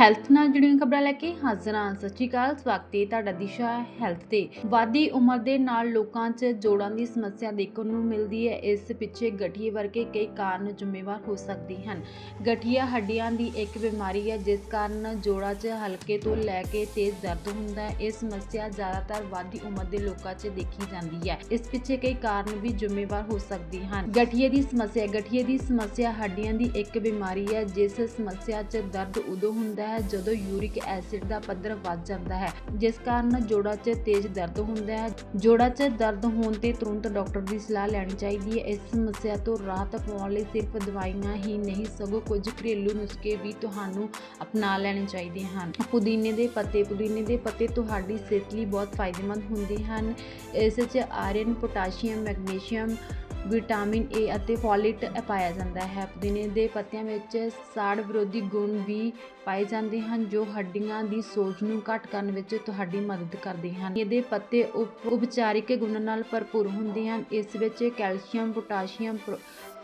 Health ਨਾਲ ਜੁੜੀਆਂ ਖਬਰਾਂ ਲੈ ਕੇ ਹਾਜ਼ਰ ਹਾਂ। ਸਤਿ ਸ਼੍ਰੀ ਅਕਾਲ, ਸਵਾਗਤ ਹੈ ਤੁਹਾਡਾ ਦਿਸ਼ਾ ਹੈਲਥ ਤੇ। ਵਾਧੀ ਉਮਰ ਦੇ ਨਾਲ ਲੋਕਾਂ 'ਚ ਜੋੜਾਂ ਦੀ ਸਮੱਸਿਆ ਦੇਖਣ ਨੂੰ ਮਿਲਦੀ ਹੈ। ਇਸ ਪਿੱਛੇ ਗਠੀਏ ਵਰਗੇ ਕਈ ਕਾਰਨ ਜ਼ਿੰਮੇਵਾਰ ਹੋ ਸਕਦੇ ਹਨ। ਗਠੀਆ ਹੱਡੀਆਂ ਦੀ ਇੱਕ ਬਿਮਾਰੀ ਹੈ, ਜਿਸ ਕਾਰਨ ਜੋੜਾਂ 'ਚ ਹਲਕੇ ਤੋਂ ਲੈ ਕੇ ਤੇਜ਼ ਦਰਦ ਹੁੰਦਾ ਹੈ। ਇਹ ਸਮੱਸਿਆ ਜ਼ਿਆਦਾਤਰ ਵਾਦੀ ਉਮਰ ਦੇ ਲੋਕਾਂ 'ਚ ਦੇਖੀ ਜਾਂਦੀ ਹੈ। ਇਸ ਪਿੱਛੇ ਕਈ ਕਾਰਨ ਵੀ ਜ਼ਿੰਮੇਵਾਰ ਹੋ ਸਕਦੇ ਹਨ। ਗਠੀਏ ਦੀ ਸਮੱਸਿਆ, ਗਠੀਏ ਦੀ ਸਮੱਸਿਆ ਹੱਡੀਆਂ ਦੀ ਇੱਕ ਬਿਮਾਰੀ ਹੈ, ਜਿਸ ਸਮੱਸਿਆ 'ਚ ਦਰਦ ਉਦੋਂ ਹੁੰਦਾ ਹੈ ਜਦੋਂ ਯੂਰਿਕ ਐਸਿਡ ਦਾ ਪੱਧਰ ਵੱਧ ਜਾਂਦਾ ਹੈ, ਜਿਸ ਕਾਰਨ ਜੋੜਾਂ 'ਚ ਤੇਜ਼ ਦਰਦ ਹੁੰਦਾ ਹੈ। ਜੋੜਾਂ 'ਚ ਦਰਦ ਹੋਣ ਤੇ ਤੁਰੰਤ ਡਾਕਟਰ ਦੀ ਸਲਾਹ ਲੈਣੀ ਚਾਹੀਦੀ ਹੈ। ਇਸ ਸਮੱਸਿਆ ਤੋਂ ਰਾਹਤ ਪਾਉਣ ਲਈ ਸਿਰਫ ਦਵਾਈਆਂ ਹੀ ਨਹੀਂ, ਸਗੋਂ ਕੁਝ ਘਰੇਲੂ ਨੁਸਖੇ ਵੀ ਤੁਹਾਨੂੰ ਅਪਣਾ ਲੈਣੇ ਚਾਹੀਦੇ ਹਨ। ਪੁਦੀਨੇ ਦੇ ਪੱਤੇ, ਪੁਦੀਨੇ ਦੇ ਪੱਤੇ ਤੁਹਾਡੀ ਸਿਹਤ ਲਈ ਬਹੁਤ ਫਾਇਦੇਮੰਦ ਹੁੰਦੇ ਹਨ। ਇਸ 'ਚ iron, potassium, magnesium vitamin A ਅਤੇ ਫੋਲੇਟ ਪਾਇਆ ਜਾਂਦਾ ਹੈ। ਪੁਦੀਨੇ ਦੇ ਪੱਤਿਆਂ ਵਿੱਚ ਸਾੜ ਵਿਰੋਧੀ ਗੁਣ ਵੀ ਪਾਏ ਜਾਂਦੇ ਹਨ, ਜੋ ਹੱਡੀਆਂ ਦੀ ਸੋਜ ਨੂੰ ਘੱਟ ਕਰਨ ਵਿੱਚ ਤੁਹਾਡੀ ਮਦਦ ਕਰਦੇ ਹਨ। ਇਹਦੇ ਪੱਤੇ ਉਪ- ਉਪਚਾਰਿਕ ਗੁਣਾਂ ਨਾਲ ਭਰਪੂਰ ਹੁੰਦੇ ਹਨ। ਇਸ ਵਿੱਚ ਕੈਲਸ਼ੀਅਮ, ਪੋਟਾਸ਼ੀਅਮ, ਪ੍ਰੋ-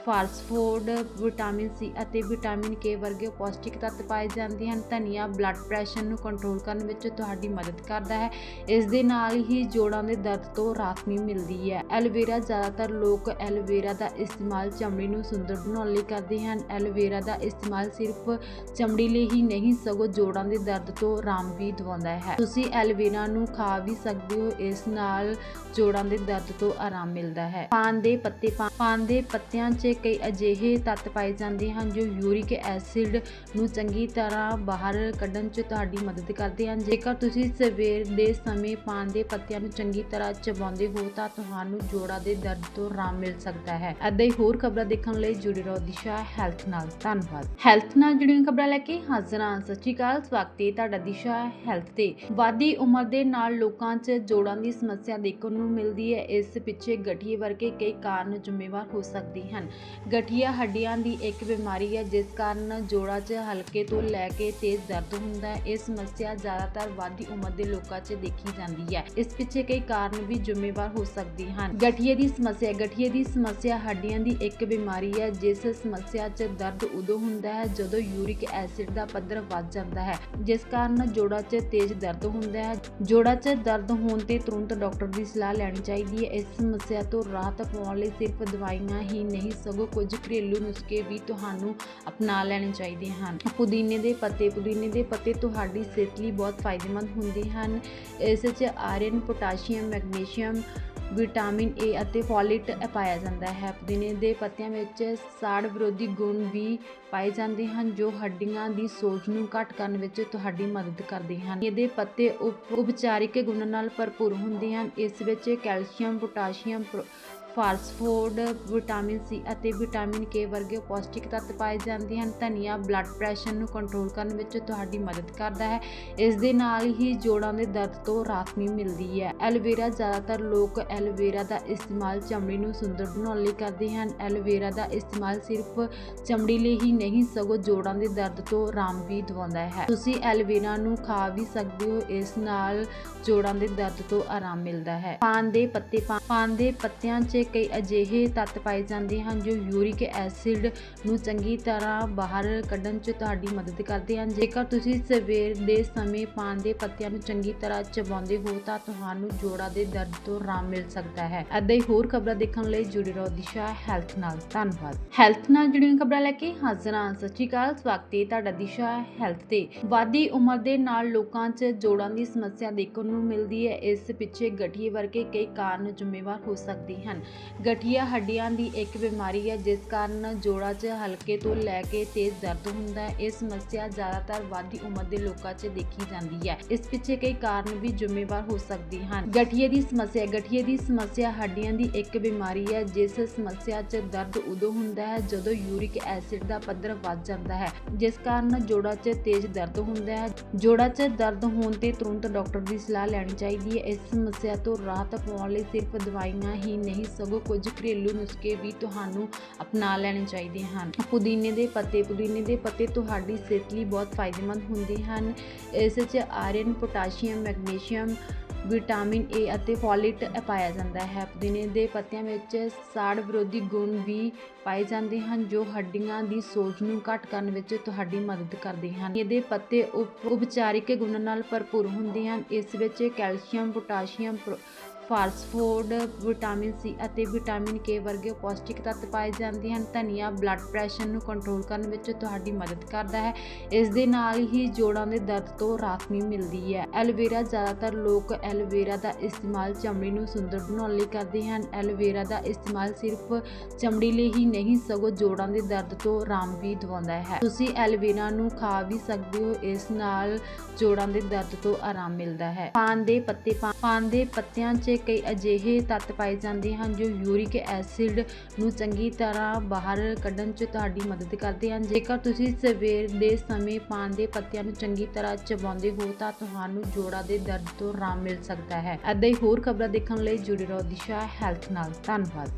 ਫਾਸਫੋਰਡ ਵਿਟਾਮਿਨ ਸੀ ਅਤੇ ਵਿਟਾਮਿਨ ਕੇ ਵਰਗੇ ਪੌਸ਼ਟਿਕ ਤੱਤ ਪਾਏ ਜਾਂਦੇ ਹਨ। ਧਨੀਆ ਬਲੱਡ ਪ੍ਰੈਸ਼ਰ ਨੂੰ ਕੰਟਰੋਲ ਕਰਨ ਵਿੱਚ ਤੁਹਾਡੀ ਮਦਦ ਕਰਦਾ ਹੈ। ਇਸ ਦੇ ਨਾਲ ਹੀ ਜੋੜਾਂ ਦੇ ਦਰਦ ਤੋਂ ਰਾਹਤ ਵੀ ਮਿਲਦੀ ਹੈ। ਐਲੋਵੇਰਾ ਜ਼ਿਆਦਾਤਰ ਲੋਕ ਐਲੋਵੇਰਾ ਦਾ ਇਸਤੇਮਾਲ ਚਮੜੀ ਨੂੰ ਸੁੰਦਰ ਬਣਾਉਣ ਲਈ ਕਰਦੇ ਹਨ। ਐਲੋਵੇਰਾ ਦਾ ਇਸਤੇਮਾਲ ਸਿਰਫ ਚਮੜੀ ਲਈ ਹੀ ਨਹੀਂ, ਸਗੋਂ ਜੋੜਾਂ ਦੇ ਦਰਦ ਤੋਂ ਆਰਾਮ ਵੀ ਦਿਵਾਉਂਦਾ ਹੈ। ਤੁਸੀਂ ਐਲੋਵੇਰਾ ਨੂੰ ਖਾ ਵੀ ਸਕਦੇ ਹੋ। ਇਸ ਨਾਲ ਜੋੜਾਂ ਦੇ ਦਰਦ ਤੋਂ ਆਰਾਮ ਮਿਲਦਾ ਹੈ। ਪਾਨ ਦੇ ਪੱਤੇ ਪਾ- ਪਾਨ ਦੇ ਪੱਤਿਆਂ 'ਚ ਕਈ ਅਜਿਹੇ ਤੱਤ ਪਾਏ ਜਾਂਦੇ ਹਨ ਜੋ ਯੂਰਿਕ ਐਸਿਡ ਨੂੰ ਚੰਗੀ ਤਰ੍ਹਾਂ ਬਾਹਰ ਕੱਢਣ 'ਚ ਤੁਹਾਡੀ ਮਦਦ ਕਰਦੇ ਹਨ। ਜੇਕਰ ਤੁਸੀਂ ਸਵੇਰ ਦੇ ਸਮੇਂ ਪਾਨ ਦੇ ਪੱਤਿਆਂ ਨੂੰ ਚੰਗੀ ਤਰ੍ਹਾਂ ਚਬਾਉਂਦੇ ਹੋ ਤਾਂ ਤੁਹਾਨੂੰ ਜੋੜਾਂ ਦੇ ਦਰਦ ਤੋਂ ਆਰਾਮ ਮਿਲ ਸਕਦਾ ਹੈ। ਅੱਧੇ ਹੋਰ ਖਬਰਾਂ ਦੇਖਣ ਲਈ ਜੁੜੇ ਰਹੋ ਦਿਸ਼ਾ ਹੈਲਥ ਨਾਲ। ਧੰਨਵਾਦ। ਹੈਲਥ ਨਾਲ ਜੁੜੀਆਂ ਖਬਰਾਂ ਲੈ ਕੇ ਹਾਜ਼ਰ ਹਾਂ। ਸਤਿ ਸ਼੍ਰੀ ਅਕਾਲ, ਸਵਾਗਤ ਹੈ ਤੁਹਾਡਾ ਦਿਸ਼ਾ ਹੈਲਥ ਤੇ। ਵਾਦੀ ਉਮਰ ਦੇ ਨਾਲ ਲੋਕਾਂ 'ਚ ਜੋੜਾਂ ਦੀ ਸਮੱਸਿਆ ਦੇਖਣ ਨੂੰ ਮਿਲਦੀ ਹੈ। ਇਸ ਪਿੱਛੇ ਗਠੀਏ ਵਰਗੇ ਕਈ ਕਾਰਨ ਜ਼ਿੰਮੇਵਾਰ ਹੋ ਸਕਦੇ ਹਨ। ਗਠੀਆ ਹੱਡੀਆਂ ਦੀ ਇੱਕ ਬਿਮਾਰੀ ਹੈ, ਜਿਸ ਕਾਰਨ ਜੋੜਾਂ 'ਚ ਹਲਕੇ ਤੋਂ ਲੈ ਕੇ ਤੇਜ਼ ਦਰਦ ਹੁੰਦਾ ਹੈ। ਇਹ ਸਮੱਸਿਆ ਜ਼ਿਆਦਾਤਰ ਵਾਦੀ ਉਮਰ ਦੇ ਲੋਕਾਂ 'ਚ ਦੇਖੀ ਜਾਂਦੀ ਹੈ। ਇਸ ਪਿੱਛੇ ਕਈ ਕਾਰਨ ਵੀ ਜ਼ਿੰਮੇਵਾਰ ਹੋ ਸਕਦੇ ਹਨ। ਗਠੀਏ ਦੀ ਸਮੱਸਿਆ, ਗਠੀਏ ਦੀ ਸਮੱਸਿਆ ਹੱਡੀਆਂ ਦੀ ਇੱਕ ਬਿਮਾਰੀ ਹੈ, ਜਿਸ ਸਮੱਸਿਆ 'ਚ ਦਰਦ ਉਦੋਂ ਹੁੰਦਾ ਹੈ ਜਦੋਂ ਯੂਰਿਕ ਐਸਿਡ ਦਾ ਪੱਧਰ ਵੱਧ ਜਾਂਦਾ ਹੈ, ਜਿਸ ਕਾਰਨ ਜੋੜਾਂ 'ਚ ਤੇਜ਼ ਦਰਦ ਹੁੰਦਾ ਹੈ। ਜੋੜਾਂ 'ਚ ਦਰਦ ਹੋਣ ਤੇ ਤੁਰੰਤ ਡਾਕਟਰ ਦੀ ਸਲਾਹ ਲੈਣੀ ਚਾਹੀਦੀ ਹੈ। ਇਸ ਸਮੱਸਿਆ ਤੋਂ ਰਾਹਤ ਪਾਉਣ ਲਈ ਸਿਰਫ ਦਵਾਈਆਂ ਹੀ ਨਹੀਂ ਸਗੋਂ ਕੁਝ ਘਰੇਲੂ ਨੁਸਖੇ ਵੀ ਤੁਹਾਨੂੰ ਅਪਣਾ ਲੈਣੇ ਚਾਹੀਦੇ ਹਨ। ਪੁਦੀਨੇ ਦੇ ਪੱਤੇ, ਪੁਦੀਨੇ ਦੇ ਪੱਤੇ ਤੁਹਾਡੀ ਸਿਹਤ ਲਈ ਬਹੁਤ ਫਾਇਦੇਮੰਦ ਹੁੰਦੇ ਹਨ। ਇਸ 'ਚ iron, potassium, magnesium, vitamin A ਅਤੇ ਫੋਲੇਟ ਪਾਇਆ ਜਾਂਦਾ ਹੈ। ਪੁਦੀਨੇ ਦੇ ਪੱਤਿਆਂ ਵਿੱਚ ਸਾੜ ਵਿਰੋਧੀ ਗੁਣ ਵੀ ਪਾਏ ਜਾਂਦੇ ਹਨ, ਜੋ ਹੱਡੀਆਂ ਦੀ ਸੋਜ ਨੂੰ ਘੱਟ ਕਰਨ ਵਿੱਚ ਤੁਹਾਡੀ ਮਦਦ ਕਰਦੇ ਹਨ। ਇਹਦੇ ਪੱਤੇ ਉਪ- ਉਪਚਾਰਿਕ ਗੁਣਾਂ ਨਾਲ ਭਰਪੂਰ ਹੁੰਦੇ ਹਨ। ਇਸ ਵਿੱਚ calcium, potassium phosphorus vitamin C ਅਤੇ ਵਿਟਾਮਿਨ ਕੇ ਵਰਗੇ ਪੌਸ਼ਟਿਕ ਤੱਤ ਪਾਏ ਜਾਂਦੇ ਹਨ। ਧਨੀਆ ਬਲੱਡ ਪ੍ਰੈਸ਼ਰ ਨੂੰ ਕੰਟਰੋਲ ਕਰਨ ਵਿੱਚ ਤੁਹਾਡੀ ਮਦਦ ਕਰਦਾ ਹੈ। ਇਸ ਦੇ ਨਾਲ ਹੀ ਜੋੜਾਂ ਦੇ ਦਰਦ ਤੋਂ ਰਾਹਤ ਵੀ ਮਿਲਦੀ ਹੈ। ਐਲੋਵੇਰਾ ਜ਼ਿਆਦਾਤਰ ਲੋਕ ਐਲੋਵੇਰਾ ਦਾ ਇਸਤੇਮਾਲ ਚਮੜੀ ਨੂੰ ਸੁੰਦਰ ਬਣਾਉਣ ਲਈ ਕਰਦੇ ਹਨ। ਐਲੋਵੇਰਾ ਦਾ ਇਸਤੇਮਾਲ ਸਿਰਫ ਚਮੜੀ ਲਈ ਹੀ ਨਹੀਂ, ਸਗੋਂ ਜੋੜਾਂ ਦੇ ਦਰਦ ਤੋਂ ਆਰਾਮ ਵੀ ਦਿਵਾਉਂਦਾ ਹੈ। ਤੁਸੀਂ ਐਲੋਵੇਰਾ ਨੂੰ ਖਾ ਵੀ ਸਕਦੇ ਹੋ। ਇਸ ਨਾਲ ਜੋੜਾਂ ਦੇ ਦਰਦ ਤੋਂ ਆਰਾਮ ਮਿਲਦਾ ਹੈ। ਪਾਨ ਦੇ ਪੱਤੇ ਪਾ- ਪਾਨ ਦੇ ਪੱਤਿਆਂ 'ਚ ਕਈ ਅਜਿਹੇ ਤੱਤ ਪਾਏ ਜਾਂਦੇ ਹਨ ਜੋ ਯੂਰਿਕ ਐਸਿਡ ਨੂੰ ਚੰਗੀ ਤਰ੍ਹਾਂ ਬਾਹਰ ਕੱਢਣ 'ਚ ਤੁਹਾਡੀ ਮਦਦ ਕਰਦੇ ਹਨ। ਜੇਕਰ ਤੁਸੀਂ ਸਵੇਰ ਦੇ ਸਮੇਂ ਪਾਨ ਦੇ ਪੱਤਿਆਂ ਨੂੰ ਚੰਗੀ ਤਰ੍ਹਾਂ ਚਬਾਉਂਦੇ ਹੋ ਤਾਂ ਤੁਹਾਨੂੰ ਜੋੜਾਂ ਦੇ ਦਰਦ ਤੋਂ ਆਰਾਮ ਮਿਲ ਸਕਦਾ ਹੈ। ਅੱਧੇ ਹੋਰ ਖਬਰਾਂ ਦੇਖਣ ਲਈ ਜੁੜੇ ਰਹੋ ਦਿਸ਼ਾ ਹੈਲਥ ਨਾਲ। ਧੰਨਵਾਦ। ਹੈਲਥ ਨਾਲ ਜੁੜੀਆਂ ਖਬਰਾਂ ਲੈ ਕੇ ਹਾਜ਼ਰ ਹਾਂ। ਸਤਿ ਸ਼੍ਰੀ ਅਕਾਲ। ਸਵਾਗਤ ਹੈ ਤੁਹਾਡਾ ਦਿਸ਼ਾ ਹੈਲਥ ਤੇ। ਵਾਦੀ ਉਮਰ ਦੇ ਨਾਲ ਲੋਕਾਂ 'ਚ ਜੋੜਾਂ ਦੀ ਸਮੱਸਿਆ ਦੇਖਣ ਨੂੰ ਮਿਲਦੀ ਹੈ। ਇਸ ਪਿੱਛੇ ਗਠੀਏ ਵਰਗੇ ਕਈ ਕਾਰਨ ਜ਼ਿੰਮੇਵਾਰ ਹੋ ਸਕਦੇ ਹਨ। ਗਠੀਆ ਹੱਡੀਆਂ ਦੀ ਇੱਕ ਬਿਮਾਰੀ ਹੈ, ਜਿਸ ਕਾਰਨ ਜੋੜਾਂ 'ਚ ਹਲਕੇ ਤੋਂ ਲੈ ਕੇ ਤੇਜ਼ ਦਰਦ ਹੁੰਦਾ ਹੈ। ਇਹ ਸਮੱਸਿਆ ਜ਼ਿਆਦਾਤਰ ਵਾਦੀ ਉਮਰ ਦੇ ਲੋਕਾਂ 'ਚ ਦੇਖੀ ਜਾਂਦੀ ਹੈ। ਇਸ ਪਿੱਛੇ ਕਈ ਕਾਰਨ ਵੀ ਜ਼ਿੰਮੇਵਾਰ ਹੋ ਸਕਦੇ ਹਨ। ਗਠੀਏ ਦੀ ਸਮੱਸਿਆ, ਗਠੀਏ ਦੀ ਸਮੱਸਿਆ ਹੱਡੀਆਂ ਦੀ ਇੱਕ ਬਿਮਾਰੀ ਹੈ, ਜਿਸ ਸਮੱਸਿਆ 'ਚ ਦਰਦ ਉਦੋਂ ਹੁੰਦਾ ਹੈ ਜਦੋਂ ਯੂਰਿਕ ਐਸਿਡ ਦਾ ਪੱਧਰ ਵੱਧ ਜਾਂਦਾ ਹੈ, ਜਿਸ ਕਾਰਨ ਜੋੜਾਂ 'ਚ ਤੇਜ਼ ਦਰਦ ਹੁੰਦਾ ਹੈ। ਜੋੜਾਂ 'ਚ ਦਰਦ ਹੋਣ ਤੇ ਤੁਰੰਤ ਡਾਕਟਰ ਦੀ ਸਲਾਹ ਲੈਣੀ ਚਾਹੀਦੀ ਹੈ। ਇਸ ਸਮੱਸਿਆ ਤੋਂ ਰਾਹਤ ਪਾਉਣ ਲਈ ਸਿਰਫ ਦਵਾਈਆਂ ਹੀ ਨਹੀਂ ਸਗੋਂ ਕੁਝ ਘਰੇਲੂ ਨੁਸਖੇ ਵੀ ਤੁਹਾਨੂੰ ਅਪਣਾ ਲੈਣੇ ਚਾਹੀਦੇ ਹਨ। ਪੁਦੀਨੇ ਦੇ ਪੱਤੇ, ਪੁਦੀਨੇ ਦੇ ਪੱਤੇ ਤੁਹਾਡੀ ਸਿਹਤ ਲਈ ਬਹੁਤ ਫਾਇਦੇਮੰਦ ਹੁੰਦੇ ਹਨ। ਇਸ 'ਚ iron, potassium, magnesium, vitamin A ਅਤੇ ਫੋਲਿਟ ਪਾਇਆ ਜਾਂਦਾ ਹੈ। ਪੁਦੀਨੇ ਦੇ ਪੱਤਿਆਂ ਵਿੱਚ ਸਾੜ ਵਿਰੋਧੀ ਗੁਣ ਵੀ ਪਾਏ ਜਾਂਦੇ ਹਨ, ਜੋ ਹੱਡੀਆਂ ਦੀ ਸੋਜ ਨੂੰ ਘੱਟ ਕਰਨ ਵਿੱਚ ਤੁਹਾਡੀ ਮਦਦ ਕਰਦੇ ਹਨ। ਇਹਦੇ ਪੱਤੇ ਉਪ- ਉਪਚਾਰਿਕ ਗੁਣਾਂ ਨਾਲ ਭਰਪੂਰ ਹੁੰਦੇ ਹਨ। ਇਸ ਵਿੱਚ calcium, potassium phosphorus vitamin C ਅਤੇ ਵਿਟਾਮਿਨ ਕੇ ਵਰਗੇ ਪੌਸ਼ਟਿਕ ਤੱਤ ਪਾਏ ਜਾਂਦੇ ਹਨ। ਧਨੀਆ ਬਲੱਡ ਪ੍ਰੈਸ਼ਰ ਨੂੰ ਕੰਟਰੋਲ ਕਰਨ ਵਿੱਚ ਤੁਹਾਡੀ ਮਦਦ ਕਰਦਾ ਹੈ। ਇਸ ਦੇ ਨਾਲ ਹੀ ਜੋੜਾਂ ਦੇ ਦਰਦ ਤੋਂ ਰਾਹਤ ਵੀ ਮਿਲਦੀ ਹੈ। ਐਲੋਵੇਰਾ ਜ਼ਿਆਦਾਤਰ ਲੋਕ ਐਲੋਵੇਰਾ ਦਾ ਇਸਤੇਮਾਲ ਚਮੜੀ ਨੂੰ ਸੁੰਦਰ ਬਣਾਉਣ ਲਈ ਕਰਦੇ ਹਨ। ਐਲੋਵੇਰਾ ਦਾ ਇਸਤੇਮਾਲ ਸਿਰਫ ਚਮੜੀ ਲਈ ਹੀ ਨਹੀਂ, ਸਗੋਂ ਜੋੜਾਂ ਦੇ ਦਰਦ ਤੋਂ ਆਰਾਮ ਵੀ ਦਿਵਾਉਂਦਾ ਹੈ। ਤੁਸੀਂ ਐਲੋਵੇਰਾ ਨੂੰ ਖਾ ਵੀ ਸਕਦੇ ਹੋ, ਇਸ ਨਾਲ ਜੋੜਾਂ ਦੇ ਦਰਦ ਤੋਂ ਆਰਾਮ ਮਿਲਦਾ ਹੈ। ਪਾਨ ਦੇ ਪੱਤੇ ਪਾ- ਪਾਨ ਦੇ ਪੱਤਿਆਂ 'ਚ ਕਈ ਅਜਿਹੇ ਤੱਤ ਪਾਏ ਜਾਂਦੇ ਹਨ ਜੋ ਯੂਰਿਕ ਐਸਿਡ ਨੂੰ ਚੰਗੀ ਤਰ੍ਹਾਂ ਬਾਹਰ ਕੱਢਣ 'ਚ ਤੁਹਾਡੀ ਮਦਦ ਕਰਦੇ ਹਨ। ਜੇਕਰ ਤੁਸੀਂ ਸਵੇਰ ਦੇ ਸਮੇਂ ਪਾਨ ਦੇ ਪੱਤਿਆਂ ਨੂੰ ਚੰਗੀ ਤਰ੍ਹਾਂ ਚਬਾਉਂਦੇ ਹੋ ਤਾਂ ਤੁਹਾਨੂੰ ਜੋੜਾਂ ਦੇ ਦਰਦ ਤੋਂ ਆਰਾਮ ਮਿਲ ਸਕਦਾ ਹੈ। ਏਦਾਂ ਹੀ ਹੋਰ ਖਬਰਾਂ ਦੇਖਣ ਲਈ ਜੁੜੇ ਰਹੋ ਦਿਸ਼ਾ ਹੈਲਥ ਨਾਲ। ਧੰਨਵਾਦ।